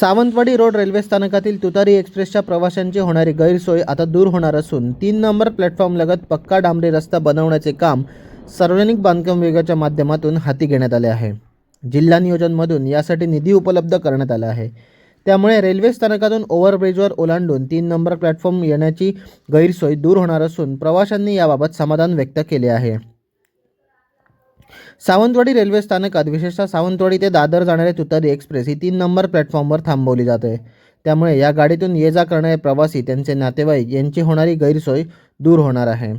Sawantwadi road railway स्थानकातील तुतारी एक्सप्रेसच्या प्रवाशांची होणारी गैरसोय आता दूर होणार असून तीन नंबर प्लॅटफॉर्मलगत पक्का डांबरी रस्ता बनवण्याचे काम सार्वजनिक बांधकाम विभागाच्या माध्यमातून हाती घेण्यात आले आहे. जिल्हा नियोजनमधून यासाठी निधी उपलब्ध करण्यात आला आहे. त्यामुळे रेल्वे स्थानकातून ओव्हरब्रिजवर ओलांडून तीन नंबर प्लॅटफॉर्म येण्याची गैरसोय दूर होणार असून प्रवाशांनी याबाबत समाधान व्यक्त केले आहे. सावंतवाडी रेल्वे स्थानकात विशेषतः सावंतवाडी ते दादर जाणारी तुतारी एक्सप्रेस ही तीन नंबर प्लॅटफॉर्मवर थांबवली जाते. त्यामुळे या गाडीतून ये जा करणारे प्रवासी त्यांचे नातेवाईक यांची होणारी गैरसोय दूर होणार आहे.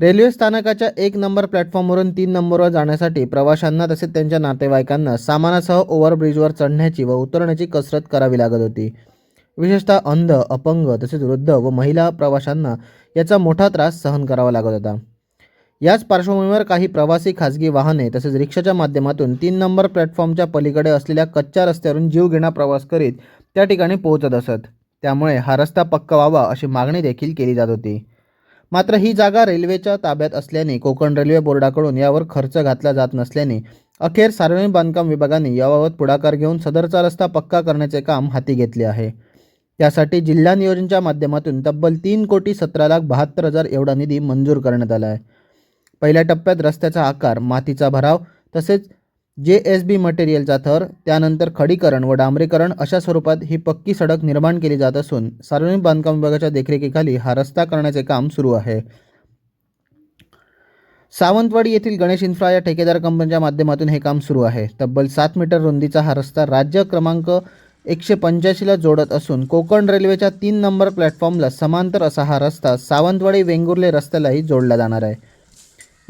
रेल्वे स्थानकाच्या एक नंबर प्लॅटफॉर्मवरून तीन नंबरवर जाण्यासाठी प्रवाशांना तसेच त्यांच्या नातेवाईकांना सामानासह ओव्हरब्रिजवर चढण्याची व उतरण्याची कसरत करावी लागत होती. विशेषतः अंध अपंग तसेच वृद्ध व महिला प्रवाशांना याचा मोठा त्रास सहन करावा लागत होता. याच पार्श्वभूमीवर काही प्रवासी खाजगी वाहने तसेच रिक्षाच्या माध्यमातून तीन नंबर प्लॅटफॉर्मच्या पलीकडे असलेल्या कच्च्या रस्त्यावरून जीवघेणा प्रवास करीत त्या ठिकाणी पोहोचत असत. त्यामुळे हा रस्ता पक्का व्हावा अशी मागणी देखील केली जात होती. मात्र ही जागा रेल्वेच्या ताब्यात असल्याने कोकण रेल्वे बोर्डाकडून यावर खर्च घातला जात नसल्याने अखेर सार्वजनिक बांधकाम विभागाने याबाबत पुढाकार घेऊन सदरचा रस्ता पक्का करण्याचे काम हाती घेतले आहे. त्यासाठी जिल्हा नियोजनच्या माध्यमातून तब्बल तीन कोटी सतरा लाख बहात्तर हजार एवढा निधी मंजूर करण्यात आला आहे. पहिल्या टप्प्यात रस्त्याचा आकार मातीचा भराव तसेच जे एस बी मटेरियलचा थर त्यानंतर खडीकरण व डांबरीकरण अशा स्वरूपात ही पक्की सडक निर्माण केली जात असून सार्वजनिक बांधकाम विभागाच्या देखरेखीखाली हा रस्ता करण्याचे काम सुरू आहे. सावंतवाडी येथील गणेश इन्फ्रा या ठेकेदार कंपनीच्या माध्यमातून हे काम सुरू आहे. तब्बल सात मीटर रुंदीचा हा रस्ता राज्य क्रमांक एकशे पंच्याऐंशीला जोडत असून कोकण रेल्वेच्या तीन नंबर प्लॅटफॉर्मला समांतर असा हा रस्ता सावंतवाडी वेंगुर्ले रस्त्यालाही जोडला जाणार आहे.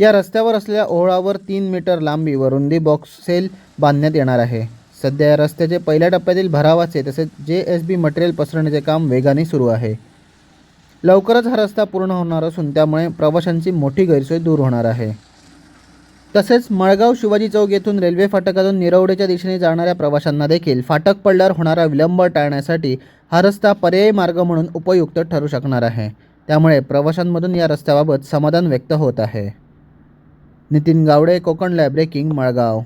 या रस्त्यावर असलेल्या ओहळावर तीन मीटर लांबी व रुंदी बॉक्स सेल बांधण्यात येणार आहे. सध्या या रस्त्याचे पहिल्या टप्प्यातील भरावाचे तसेच जे एस बी मटेरियल पसरण्याचे काम वेगाने सुरू आहे. लवकरच हा रस्ता पूर्ण होणार असून त्यामुळे प्रवाशांची मोठी गैरसोय दूर होणार आहे. तसेच मळगाव शिवाजी चौक येथून रेल्वे फाटकातून निरवडेच्या दिशेने जाणाऱ्या प्रवाशांना देखील फाटक पडल्यावर होणारा विलंब टाळण्यासाठी हा रस्ता पर्यायी मार्ग म्हणून उपयुक्त ठरू शकणार आहे. त्यामुळे प्रवाशांमधून या रस्त्याबाबत समाधान व्यक्त होत आहे. Nitin Gawade Konkan lab breaking Malgaon